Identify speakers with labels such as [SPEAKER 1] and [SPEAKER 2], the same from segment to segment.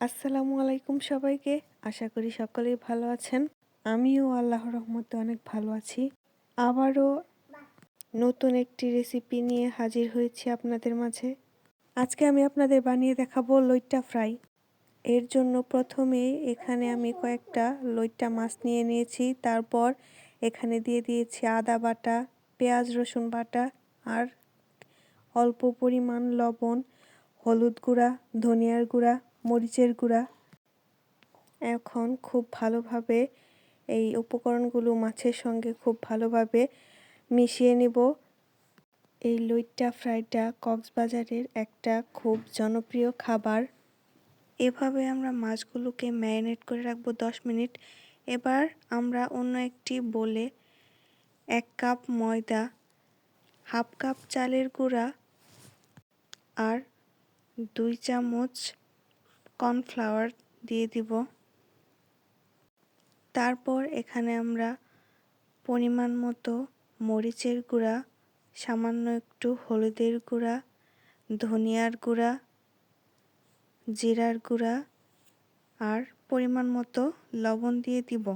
[SPEAKER 1] আসসালামু আলাইকুম সবাইকে। আশা করি সকলেই ভালো আছেন। আমিও আল্লাহর রহমতে অনেক ভালো আছি। আবারও নতুন একটি রেসিপি নিয়ে হাজির হয়েছি আপনাদের মাঝে। আজকে আমি আপনাদের বানিয়ে দেখাবো লইট্টা ফ্রাই। এর জন্য প্রথমে এখানে আমি কয়েকটা লইট্টা মাছ নিয়ে নিয়েছি। তারপর এখানে দিয়ে দিয়েছি আদা বাটা, পেঁয়াজ রসুন বাটা আর অল্প পরিমাণ লবণ, হলুদ গুঁড়া, ধনিয়ার গুঁড়া মরিচের গুঁড়া। এখন খুব ভালোভাবে এই উপকরণগুলো মাছের সঙ্গে খুব ভালোভাবে মিশিয়ে নিব। এই লইট্টা ফ্রাইটা কক্সবাজারের একটা খুব জনপ্রিয় খাবার। এভাবে আমরা মাছগুলোকে ম্যারিনেট করে রাখব দশ মিনিট। এবার আমরা অন্য একটি বলে এক কাপ ময়দা, হাফ কাপ চালের গুঁড়া আর দুই চামচ কর্নফ্লাওয়ার দিয়ে দিব। তারপর এখানে আমরা পরিমাণ মতো মরিচের গুঁড়া, সামান্য একটু হলুদের গুঁড়া, ধনিয়ার গুঁড়া, জিরার গুঁড়া আর পরিমাণ মতো লবণ দিয়ে দিব।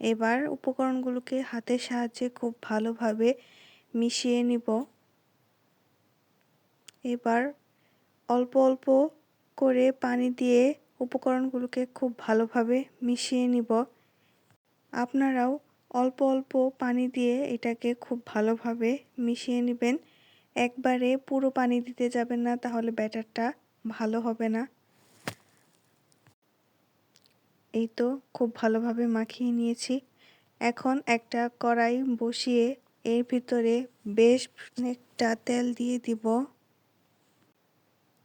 [SPEAKER 1] এবার উপকরণগুলোকে হাতের সাহায্যে খুব ভালোভাবে মিশিয়ে নিব। এবার অল্প অল্প করে পানি দিয়ে উপকরণগুলোকে খুব ভালোভাবে মিশিয়ে নিব। আপনারাও অল্প অল্প পানি দিয়ে এটাকে খুব ভালোভাবে মিশিয়ে নেবেন। একবারে পুরো পানি দিতে যাবেন না, তাহলে ব্যাটারটা ভালো হবে না। এই তো খুব ভালোভাবে মাখিয়ে নিয়েছি। এখন একটা কড়াই বসিয়ে এর ভিতরে বেশ অনেকটা তেল দিয়ে দিব।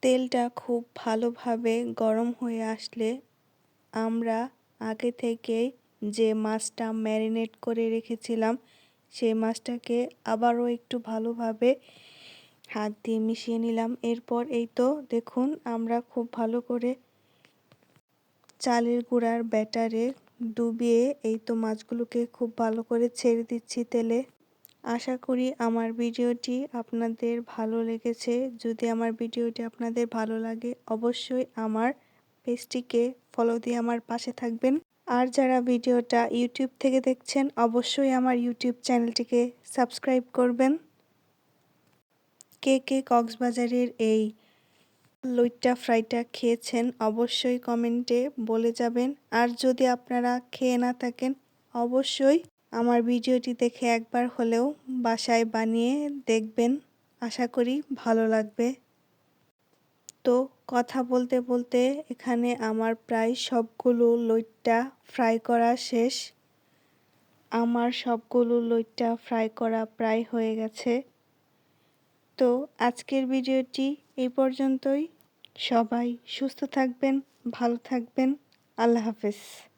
[SPEAKER 1] তেলটা খুব ভালোভাবে গরম হয়ে আসলে আমরা আগে থেকেই যে মাছটা ম্যারিনেট করে রেখেছিলাম, সেই মাছটাকে আবারও একটু ভালোভাবে হাত দিয়ে মিশিয়ে নিলাম। এরপর এই তো দেখুন আমরা খুব ভালো করে চালের গুঁড়ার ব্যাটারে ডুবিয়ে এই তো মাছগুলোকে খুব ভালো করে ছেড়ে দিচ্ছি তেলে। আশা করি আমার ভিডিওটি আপনাদের ভালো লেগেছে। যদি আমার ভিডিওটি আপনাদের ভালো লাগে, অবশ্যই আমার পেজটিকে ফলো দিয়ে আমার পাশে থাকবেন। আর যারা ভিডিওটা ইউটিউব থেকে দেখছেন, অবশ্যই আমার ইউটিউব চ্যানেলটিকে সাবস্ক্রাইব করবেন। কে কে কক্সবাজারের এই লইট্টা ফ্রাইটা খেয়েছেন, অবশ্যই কমেন্টে বলে যাবেন। আর যদি আপনারা খেয়ে না থাকেন, অবশ্যই আমার ভিডিওটি দেখে একবার হলেও বাসায় বানিয়ে দেখবেন। আশা করি ভালো লাগবে। তো কথা বলতে বলতে এখানে আমার প্রায় সবগুলো লইট্টা ফ্রাই করা শেষ। আমার সবগুলো লইট্টা ফ্রাই করা প্রায় হয়ে গেছে। তো আজকের ভিডিওটি এই পর্যন্তই। সবাই সুস্থ থাকবেন, ভালো থাকবেন। আল্লাহ হাফেজ।